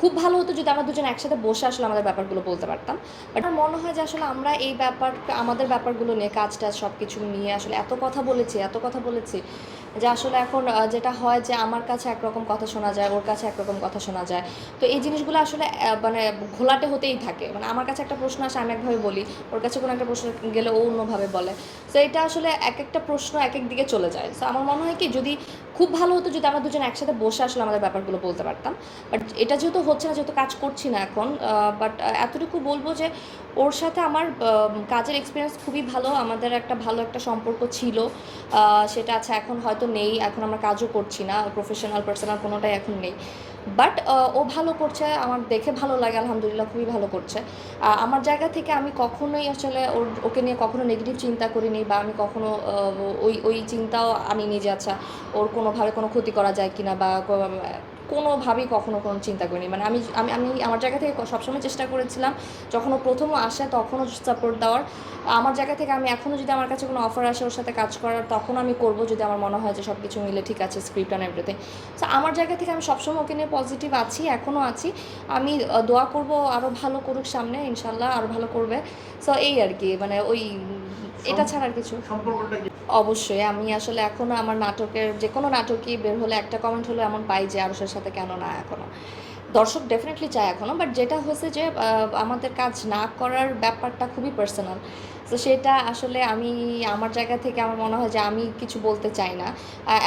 খুব ভালো হতো যদি আমরা দুজন একসাথে বসে আসলে আমাদের ব্যাপারগুলো বলতে পারতাম। বাট আমার মনে হয় যে আসলে আমরা এই ব্যাপার, আমাদের ব্যাপারগুলো নিয়ে কাজ টাজ সব কিছু নিয়ে আসলে এত কথা বলেছি, এত কথা বলেছি যে আসলে এখন যেটা হয় যে আমার কাছে একরকম কথা শোনা যায়, ওর কাছে একরকম কথা শোনা যায়। তো এই জিনিসগুলো আসলে মানে ঘোলাটে হতেই থাকে। মানে আমার কাছে একটা প্রশ্ন আসে, আমি একভাবে বলি, ওর কাছে কোনো একটা প্রশ্ন গেলে ও অন্যভাবে বলে। তো এটা আসলে এক একটা প্রশ্ন এক এক দিকে চলে যায়। তো আমার মনে হয় কি, যদি খুব ভালো হতো যদি আমরা দুজন একসাথে বসে আসলে আমাদের ব্যাপারগুলো বলতে পারতাম। বাট এটা যেহেতু হচ্ছে না, যেহেতু কাজ করছি না এখন বাট এতটুকু বলব যে ওর সাথে আমার কাজের এক্সপিরিয়েন্স খুবই ভালো, আমাদের একটা ভালো একটা সম্পর্ক ছিল। সেটা আছে এখন হয়তো নেই, এখন আমরা কাজও করছি না প্রফেশনাল পার্সোনাল কোনোটাই এখন নেই। বাট ও ভালো করছে, আমার দেখে ভালো লাগে, আলহামদুলিল্লাহ খুবই ভালো করছে। আমার জায়গা থেকে আমি কখনোই আসলে ওর, ওকে নিয়ে কখনো নেগেটিভ চিন্তা করিনি বা আমি কখনো ওই ওই চিন্তাও আনিনি যে আচ্ছা ওর কোনোভাবে কোনো ক্ষতি করা যায় কিনা বা কোনোভাবেই কখনো কোনো চিন্তা করিনি। মানে আমি আমি আমি আমার জায়গা থেকে সবসময় চেষ্টা করেছিলাম, যখন ও প্রথমও আসে তখনও সাপোর্ট দেওয়ার। আমার জায়গা থেকে আমি এখনও যদি আমার কাছে কোনো অফার আসে ওর সাথে কাজ করার, তখন আমি করব যদি আমার মনে হয় যে সব কিছু মিলে ঠিক আছে স্ক্রিপ্ট অ্যান্ড এভরিথিং সো আমার জায়গা থেকে আমি সবসময় ওকে নিয়ে পজিটিভ আছি, এখনও আছি। আমি দোয়া করব আরও ভালো করুক সামনে, ইনশাল্লাহ আরও ভালো করবে। সো এই আর কি মানে ওই এটা ছাড়া আর কিছু অবশ্যই আমি আসলে এখনও আমার নাটকের যে কোনো নাটকই বের হলে একটা কমেন্ট হলো এমন পাই যে আরসের সাথে কেন না এখনও দর্শক ডেফিনেটলি চায় এখনও বাট যেটা হয়েছে যে আমাদের কাজ না করার ব্যাপারটা খুবই পার্সোনাল তো সেটা আসলে আমি আমার জায়গা থেকে আমার মনে হয় যে আমি কিছু বলতে চাই না।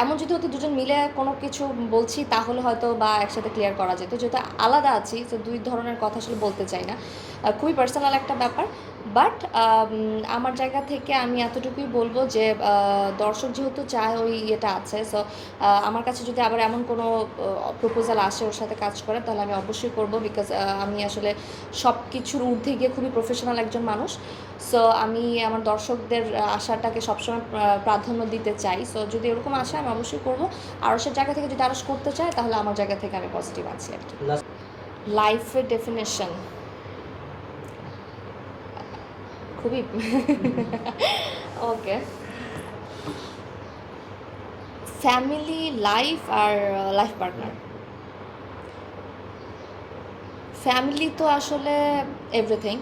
এমন যদি হতো দুজন মিলে কোনো কিছু বলছি তাহলে হয়তো বা একসাথে ক্লিয়ার করা যেত। যেহেতু আলাদা আছি তো দুই ধরনের কথা আসলে বলতে চাই না। খুবই পার্সোনাল একটা ব্যাপার। বাট আমার জায়গা থেকে আমি এতটুকুই বলব যে দর্শক যেহেতু চায় ওই ইয়েটা আছে সো আমার কাছে যদি আবার এমন কোনো প্রপোজাল আসে ওর সাথে কাজ করে তাহলে আমি অবশ্যই করব বিকজ আমি আসলে সব কিছুর ঊর্ধ্বে গিয়ে খুবই প্রফেশনাল একজন মানুষ। সো আমি আমার দর্শকদের আশাটাকে সবসময় প্রাধান্য দিতে চাই। সো যদি এরকম আসে আমি অবশ্যই করব। আরসের জায়গা থেকে যদি আরস করতে চায় তাহলে আমার জায়গা থেকে আমি পজিটিভ আছি আর কি। লাইফের ডেফিনেশন খুবই ওকে ফ্যামিলি লাইফ আর লাইফ পার্টনার ফ্যামিলি তো আসলে এভরিথিং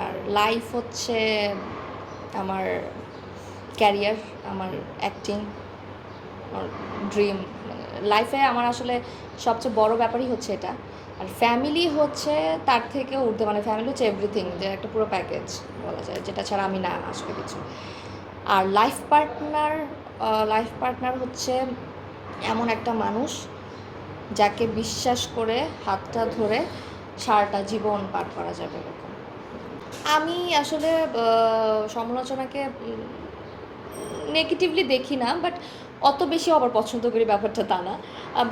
আর লাইফ হচ্ছে আমার ক্যারিয়ার আমার অ্যাক্টিং আমার ড্রিম লাইফে আমার আসলে সবচেয়ে বড় ব্যাপারই হচ্ছে এটা। আর ফ্যামিলি হচ্ছে তার থেকে ঊর্ধ্বে মানে ফ্যামিলি হচ্ছে এভরিথিং যে একটা পুরো প্যাকেজ বলা যায়, যেটা ছাড়া আমি না আসলে কিছু। আর লাইফ পার্টনার লাইফ পার্টনার হচ্ছে এমন একটা মানুষ যাকে বিশ্বাস করে হাতটা ধরে সারাটা জীবন পার করা যাবে এরকম। আমি আসলে সমালোচনাকে নেগেটিভলি দেখি না বাট অত বেশি আবার পছন্দ করি ব্যাপারটা তা না।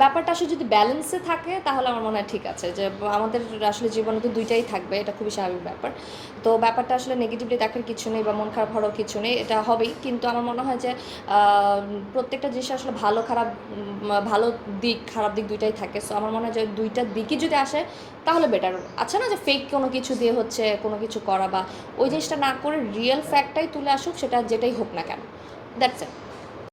ব্যাপারটা আসলে যদি ব্যালেন্সে থাকে, তাহলে আমার মনে হয় ঠিক আছে যে, আমাদের আসলে জীবনে তো দুইটাই থাকবে, এটা খুবই স্বাভাবিক ব্যাপার। তো ব্যাপারটা আসলে নেগেটিভলি দেখার কিছু নেই বা মন খারাপ হওয়ারও কিছু নেই, এটা হবেই। কিন্তু আমার মনে হয় যে প্রত্যেকটা জিনিস আসলে ভালো, খারাপ ভালো দিক, খারাপ দিক দুইটাই থাকে। সো আমার মনে হয় যে, দুইটা দিকই যদি আসে, তাহলে বেটার আচ্ছা না যে ফেক কোনো কিছু দিয়ে হচ্ছে, কোনো কিছু করা বা ওই জিনিসটা না করে রিয়েল ফ্যাক্টটাই তুলে আসুক, সেটা যেটাই হোক না কেন। That's it